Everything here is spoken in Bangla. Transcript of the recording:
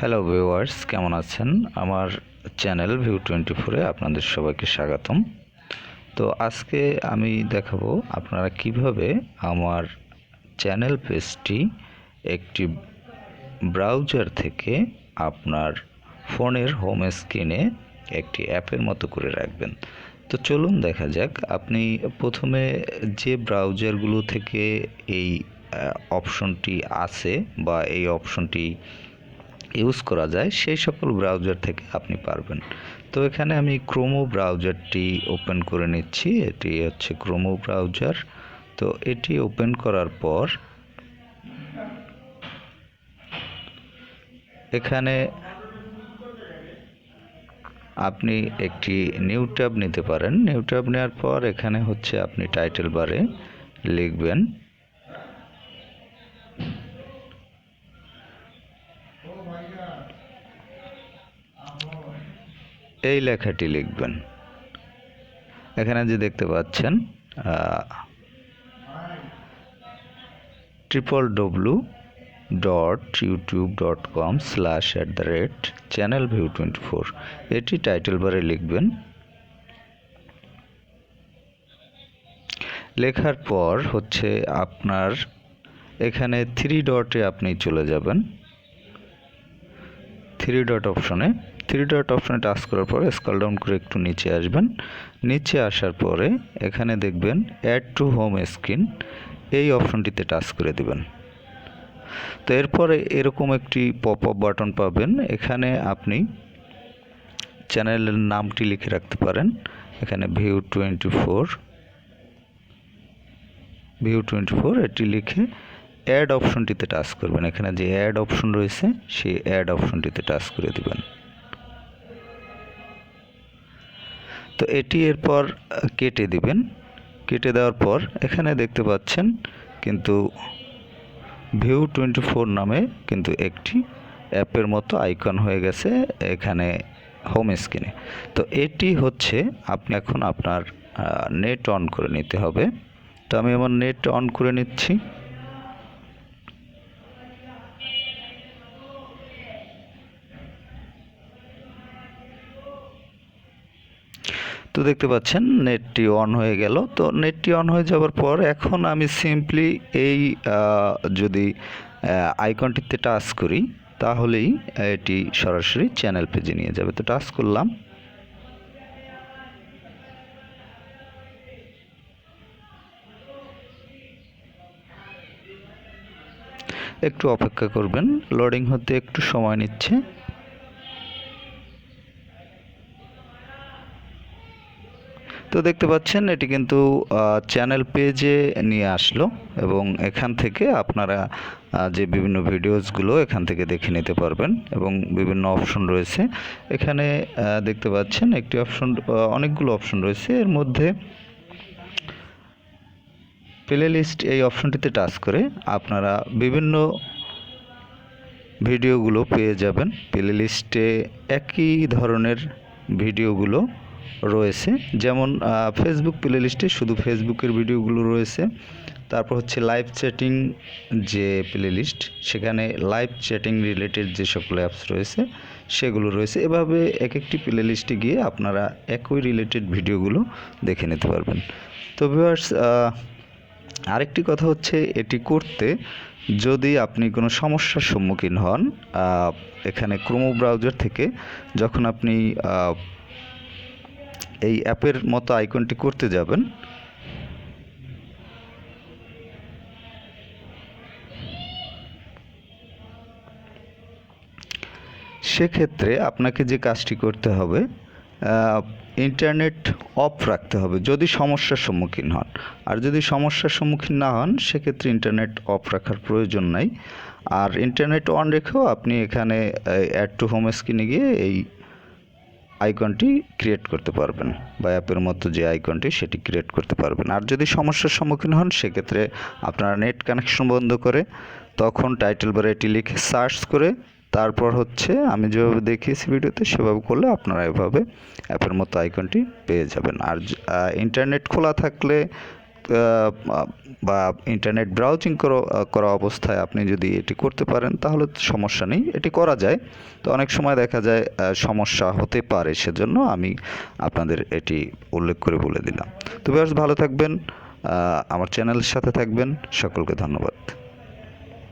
হ্যালো ভিউয়ার্স কেমন আছেন? আমার চ্যানেল ভিউ টোয়েন্টি ফোরে আপনাদের সবাইকে স্বাগতম। তো আজকে আমি দেখাবো আপনারা কীভাবে আমার চ্যানেল পেজটি একটি ব্রাউজার থেকে আপনার ফোনের হোম স্ক্রিনে একটি অ্যাপের মতো করে রাখবেন। তো চলুন দেখা যাক, আপনি প্রথমে যে ব্রাউজারগুলো থেকে এই অপশনটি আছে বা এই অপশনটি করা যায়, সেই সকল ব্রাউজার থেকে আপনি পারবেন। তো এখানে আমি ক্রোমো ব্রাউজারটি ওপেন করে নিচ্ছি, এটি হচ্ছে ক্রোমো ব্রাউজার তো এটি ওপেন করার পর এখানে আপনি একটি নিউ ট্যাব নিতে পারেন। নিউ ট্যাব নেওয়ার পর এখানে হচ্ছে আপনি টাইটেল বারে লিখবেন। এই লেখাটি লিখবেন। এখানে যে দেখতে পাচ্ছেন triple W dot YouTube dot com slash at the rate channel view twenty four এটি টাইটেল বারে লিখবেন। লেখার পর হচ্ছে আপনার, এখানে থ্রি ডটে আপনি চলে যাবেন। থ্রি ডট অপশনে থ্রি ডট অপশনে টাচ করার পরে স্কল ডাউন করে একটু নিচে আসবেন। নিচে আসার পরে এখানে দেখবেন অ্যাড টু হোম স্ক্রিন এই অপশনটিতে টাচ করে দিবেন। তো এরপরে এরকম একটি পপ আপ বাটন পাবেন। এখানে আপনি চ্যানেলের নামটি লিখে রাখতে পারেন। এখানে view twenty four view twenty four এটি লিখে অ্যাড অপশনটিতে টাচ করবেন। এখানে যে অ্যাড অপশন রয়েছে, সেই অ্যাড অপশনটিতে টাচ করে দিবেন। তো এটি এরপর কেটে দিবেন। কেটে দেওয়ার পর এখানে দেখতে পাচ্ছেন কিন্তু ভিউ টোয়েন্টি ফোর নামে কিন্তু একটি অ্যাপের মতো আইকন হয়ে গেছে এখানে হোম স্ক্রিনে তো এটি হচ্ছে আপনি এখন আপনার নেট অন করে নিতে হবে। তো আমি আমার নেট অন করে নিচ্ছি। তো দেখতে পাচ্ছেন নেটটি অন হয়ে গেল। তো নেটটি অন হয়ে যাওয়ার পর এখন আমি সিম্পলি এই যদি আইকনটিতে টাচ করি, তাহলেই এটি সরাসরি চ্যানেল পেজে নিয়ে যাবে। তো টাচ করলাম। একটু অপেক্ষা করবেন। লোডিং হতে একটু সময় নিচ্ছে। তো দেখতে পাচ্ছেন, এটি কিন্তু চ্যানেল পেজে নিয়ে আসলো এবং এখান থেকে আপনারা যে বিভিন্ন ভিডিওসগুলো এখান থেকে দেখে নিতে পারবেন এবং বিভিন্ন অপশন রয়েছে। এখানে দেখতে পাচ্ছেন একটি অপশন অনেকগুলো অপশন রয়েছে। এর মধ্যে প্লে লিস্ট এই অপশনটিতে টাচ করে আপনারা বিভিন্ন ভিডিওগুলো পেয়ে যাবেন। প্লে লিস্টে একই ধরনের ভিডিওগুলো রয়েছে। যেমন ফেসবুক প্লে লিস্টে শুধু ফেসবুকের ভিডিওগুলো রয়েছে। তারপর হচ্ছে লাইভ চ্যাটিং যে প্লে লিস্ট সেখানে লাইভ চ্যাটিং রিলেটেড যে সকল অ্যাপস রয়েছে, সেগুলো রয়েছে। এভাবে এক একটি প্লে লিস্টে গিয়ে আপনারা একই রিলেটেড ভিডিওগুলো দেখে নিতে পারবেন। তো ভিউয়ার্স আরেকটি কথা হচ্ছে এটি করতে যদি আপনি কোনো সমস্যার সম্মুখীন হন এখানে ক্রোমো ব্রাউজার থেকে যখন আপনি এই অ্যাপের মতো আইকনটি করতে যাবেন। সেক্ষেত্রে আপনাকে যে কাজটি করতে হবে ইন্টারনেট অফ রাখতে হবে যদি সমস্যার সম্মুখীন হন। আর যদি সমস্যার সম্মুখীন না হন, সেক্ষেত্রে ইন্টারনেট অফ রাখার প্রয়োজন নাই। আর ইন্টারনেট অন রেখেও আপনি এখানে অ্যাড টু হোম স্ক্রিনে গিয়ে এই আইকনটি ক্রিয়েট করতে পারবেন বা অ্যাপের মতো যে আইকনটি সেটি ক্রিয়েট করতে পারবেন। আর যদি সমস্যার সম্মুখীন হন, সেক্ষেত্রে আপনারা নেট কানেকশন বন্ধ করে তখন টাইটেল বারে এটি লিখে সার্চ করে তারপর হচ্ছে আমি যেভাবে দেখিয়েছি ভিডিওতে, সেভাবে করলে আপনারা এভাবে অ্যাপের মতো আইকনটি পেয়ে যাবেন। আর ইন্টারনেট খোলা থাকলে বা ইন্টারনেট ব্রাউজিং করা অবস্থায় আপনি যদি এটি করতে পারেন, তাহলে সমস্যা নেই, এটি করা যায়। তো অনেক সময় দেখা যায় সমস্যা হতে পারে, সেজন্য আমি আপনাদের এটি উল্লেখ করে বলে দিলাম। তো ভালো থাকবেন আমার চ্যানেলের সাথে থাকবেন, সকলকে ধন্যবাদ।